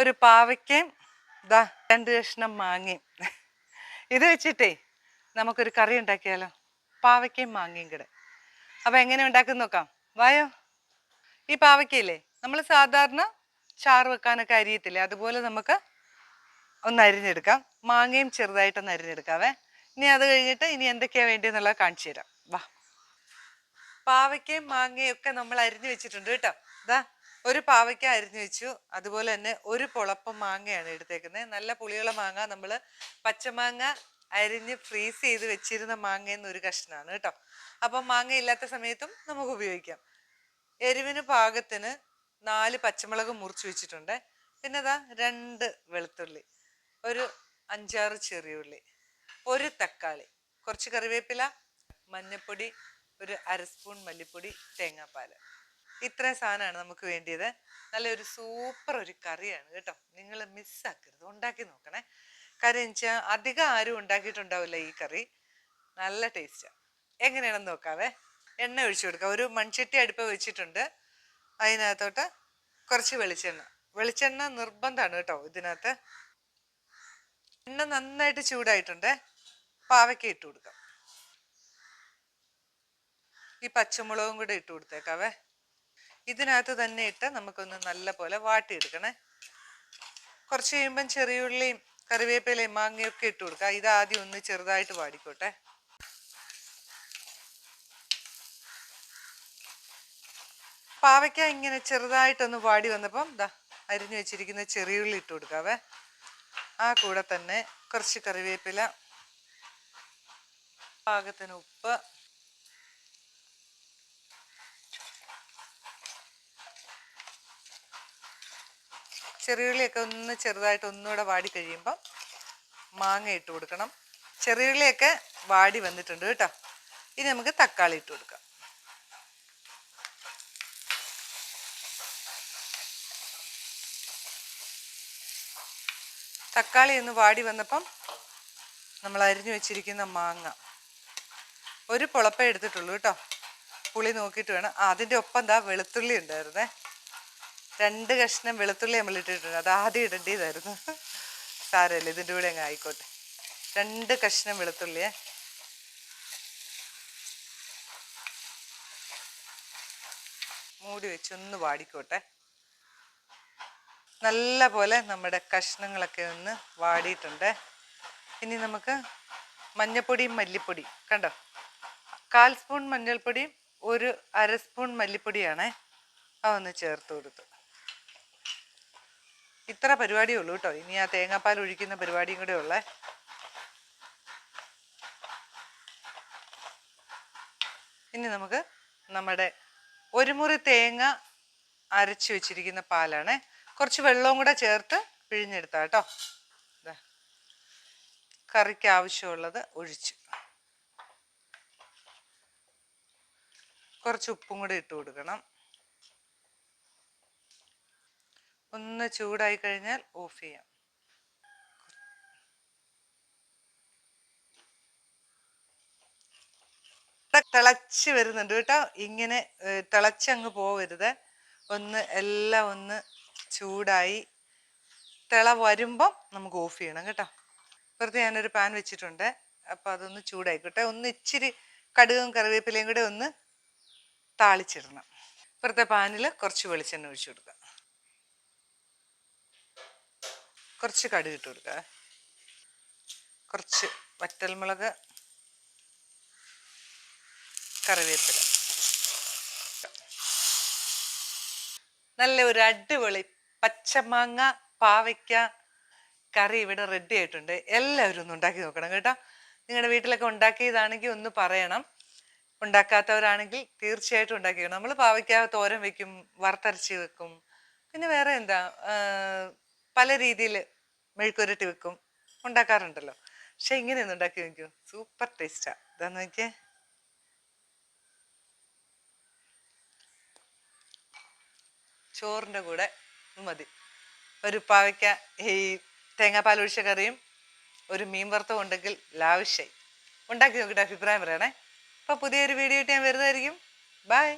ഒരു പാവയ്ക്കയും ദാ രണ്ട് കഷ്ണം മാങ്ങയും. ഇത് വെച്ചിട്ടേ നമുക്കൊരു കറി ഉണ്ടാക്കിയാലോ? പാവയ്ക്കയും മാങ്ങയും കൂടെ. അപ്പൊ എങ്ങനെ ഉണ്ടാക്കും നോക്കാം. വായോ? ഈ പാവയ്ക്കയില്ലേ? നമ്മൾ സാധാരണ ചാറ് വെക്കാനൊക്കെ അരിയത്തില്ലേ? അതുപോലെ നമുക്ക് ഒന്ന് അരിഞ്ഞെടുക്കാം. മാങ്ങയും ചെറുതായിട്ടൊന്ന് അരിഞ്ഞെടുക്കാവേ. ഇനി അത് കഴിഞ്ഞിട്ട് ഇനി എന്തൊക്കെയാണ് വേണ്ടിയെന്നുള്ളത് കാണിച്ചു തരാം. വാ. പാവയ്ക്കയും മാങ്ങയും ഒക്കെ നമ്മൾ അരിഞ്ഞു വെച്ചിട്ടുണ്ട് കേട്ടോ. ഇതാ ഒരു പാവയ്ക്ക അരിഞ്ഞു വെച്ചു. അതുപോലെ തന്നെ ഒരു പൊളപ്പം മാങ്ങയാണ് എടുത്തേക്കുന്നത്. നല്ല പുളിയുള്ള മാങ്ങ. നമ്മൾ പച്ചമാങ്ങ അരിഞ്ഞ് ഫ്രീസ് ചെയ്ത് വെച്ചിരുന്ന മാങ്ങയെന്ന് ഒരു കഷ്ണമാണ് കേട്ടോ. അപ്പം മാങ്ങ ഇല്ലാത്ത സമയത്തും നമുക്ക് ഉപയോഗിക്കാം. എരിവിന് പാകത്തിന് നാല് പച്ചമുളക് മുറിച്ച് വെച്ചിട്ടുണ്ട്. പിന്നെ അതാ രണ്ട് വെളുത്തുള്ളി ഒരു അഞ്ചാറ് ചെറിയുള്ളി ഒരു തക്കാളി കുറച്ച് കറിവേപ്പില മഞ്ഞൾപ്പൊടി ഒരു അര സ്പൂൺ മല്ലിപ്പൊടി തേങ്ങാപ്പാൽ ഇത്രയും സാധനമാണ് നമുക്ക് വേണ്ടിയത്. നല്ലൊരു സൂപ്പർ ഒരു കറിയാണ് കേട്ടോ. നിങ്ങൾ മിസ്സാക്കരുത് ഉണ്ടാക്കി നോക്കണേ. കാര്യം വെച്ചാൽ അധികം ആരും ഉണ്ടാക്കിയിട്ടുണ്ടാവില്ല ഈ കറി. നല്ല ടേസ്റ്റാണ് എങ്ങനെയാണെന്ന് നോക്കാവേ. എണ്ണ ഒഴിച്ചു കൊടുക്കാം. ഒരു മൺചട്ടി അടുപ്പ് വെച്ചിട്ടുണ്ട്. അതിനകത്തോട്ട് കുറച്ച് വെളിച്ചെണ്ണ. വെളിച്ചെണ്ണ നിർബന്ധമാണ് കേട്ടോ ഇതിനകത്ത്. എണ്ണ നന്നായിട്ട് ചൂടായിട്ടുണ്ട്. പാവയ്ക്ക ഇട്ട് കൊടുക്കാം. ഈ പച്ചമുളകും കൂടെ ഇട്ട് കൊടുത്തേക്കാവേ. ഇതിനകത്ത് തന്നെ ഇട്ട് നമുക്കൊന്ന് നല്ല പോലെ വാട്ടിയെടുക്കണേ. കുറച്ച് കഴിയുമ്പം ചെറിയുള്ളിയും കറിവേപ്പിലയും മാങ്ങയും ഒക്കെ ഇട്ട് കൊടുക്കുക ഇത് ആദ്യം ഒന്ന് ചെറുതായിട്ട് വാടിക്കോട്ടെ. പാവയ്ക്ക ഇങ്ങനെ ചെറുതായിട്ടൊന്ന് വാടി വന്നപ്പം ദാ അരിഞ്ഞു വെച്ചിരിക്കുന്ന ചെറിയുള്ളി ഇട്ട് കൊടുക്കാവേ. ആ കൂടെ തന്നെ കുറച്ച് കറിവേപ്പില പാകത്തിന് ഉപ്പ് ചെറിയുള്ളിയൊക്കെ ഒന്ന് ചെറുതായിട്ട് ഒന്നുകൂടെ വാടി കഴിയുമ്പോൾ മാങ്ങ ഇട്ട് കൊടുക്കണം. ചെറിയുള്ളിയൊക്കെ വാടി വന്നിട്ടുണ്ട് കേട്ടോ. ഇനി നമുക്ക് തക്കാളി ഇട്ട് കൊടുക്കാം. തക്കാളി ഒന്ന് വാടി വന്നപ്പം നമ്മൾ അരിഞ്ഞു വെച്ചിരിക്കുന്ന മാങ്ങ. ഒരു പുളപ്പേ എടുത്തിട്ടുള്ളൂ കേട്ടോ. പുളി നോക്കിയിട്ട് വേണം. അതിന്റെ ഒപ്പം എന്താ വെളുത്തുള്ളി ഉണ്ടായിരുന്നേ. രണ്ട് കഷ്ണം വെളുത്തുള്ളി നമ്മൾ ഇട്ടിട്ടുണ്ട്. അത് ആദ്യം ഇടേണ്ടതായിരുന്നു. സാരമല്ല ഇതിന്റെ കൂടെ അങ്ങ് ആയിക്കോട്ടെ. രണ്ട് കഷ്ണം വെളുത്തുള്ളിയെ. മൂടി വെച്ച് ഒന്ന് വാടിക്കോട്ടെ. നല്ല പോലെ നമ്മുടെ കഷ്ണങ്ങളൊക്കെ ഒന്ന് വാടിയിട്ടുണ്ട്. ഇനി നമുക്ക് മഞ്ഞപ്പൊടിയും മല്ലിപ്പൊടിയും കണ്ടോ? കാൽ സ്പൂൺ മഞ്ഞൾപ്പൊടിയും ഒരു അര സ്പൂൺ മല്ലിപ്പൊടിയാണേ അതൊന്ന് ചേർത്ത് കൊടുത്തു. ഇത്ര പരിപാടിയേ ഉള്ളൂ കേട്ടോ. ഇനി ആ തേങ്ങാപ്പാൽ ഒഴിക്കുന്ന പരിപാടിയും കൂടെ ഉള്ളേ. ഇനി നമുക്ക് നമ്മുടെ ഒരു മുറി തേങ്ങ അരച്ച് വെച്ചിരിക്കുന്ന പാലാണ്. കുറച്ച് വെള്ളവും കൂടെ ചേർത്ത് പിഴിഞ്ഞെടുത്താ കേട്ടോ. കറിക്ക് ആവശ്യമുള്ളത് ഒഴിച്ചു. കുറച്ച് ഉപ്പും കൂടെ ഇട്ട് കൊടുക്കണം. ഒന്ന് ചൂടായി കഴിഞ്ഞാൽ ഓഫ് ചെയ്യാം. തിളച്ച് വരുന്നുണ്ട് കേട്ടോ. ഇങ്ങനെ തിളച്ച് അങ്ങ് പോവരുത്. ഒന്ന് എല്ലാം ഒന്ന് ചൂടായി തിള വരുമ്പം നമുക്ക് ഓഫ് ചെയ്യണം കേട്ടോ. വെറുതെ ഞാനൊരു പാൻ വെച്ചിട്ടുണ്ട്. അപ്പോൾ അതൊന്ന് ചൂടായിക്കോട്ടെ. ഒന്ന് ഇച്ചിരി കടുകും കറിവേപ്പിലയും കൂടെ ഒന്ന് താളിച്ചിടണം. ഇപ്പുറത്തെ പാനിൽ കുറച്ച് വെളിച്ചെണ്ണ ഒഴിച്ചു കൊടുക്കുക കുറച്ച് കടുക് ഇട്ട് കൊടുക്കുക കുറച്ച് വറ്റൽമുളക് കറിവേപ്പില. നല്ല ഒരു അടിപൊളി പച്ചമാങ്ങ പാവയ്ക്ക കറി ഇവിടെ റെഡി ആയിട്ടുണ്ട്. എല്ലാവരും ഒന്ന് ഉണ്ടാക്കി നോക്കണം കേട്ടോ. നിങ്ങളുടെ വീട്ടിലൊക്കെ ഉണ്ടാക്കിയതാണെങ്കിൽ ഒന്ന് പറയണം. ഉണ്ടാക്കാത്തവരാണെങ്കിൽ തീർച്ചയായിട്ടും ഉണ്ടാക്കി നമ്മൾ പാവയ്ക്ക തോരൻ വെക്കും വറുത്തരച്ച് വെക്കും. പിന്നെ വേറെ എന്താ പല രീതിയിൽ മെഴുക്കുരട്ടി വെക്കും ഉണ്ടാക്കാറുണ്ടല്ലോ. പക്ഷെ ഇങ്ങനെയൊന്നും ഉണ്ടാക്കി വെക്കും സൂപ്പർ ടേസ്റ്റാ. ഇതാന്ന് നോക്കിയേ. ചോറിന്റെ കൂടെ മതി. ഒരു പാവയ്ക്ക ഈ തേങ്ങാപ്പാൽ ഒഴിച്ച കറിയും ഒരു മീൻ വറുത്തവും ഉണ്ടെങ്കിൽ ലാവിശ്യായി ഉണ്ടാക്കി നോക്കിയിട്ട് അഭിപ്രായം പറയണേ. അപ്പോൾ പുതിയൊരു വീഡിയോ ആയിട്ട് ഞാൻ വരുന്നതായിരിക്കും. ബൈ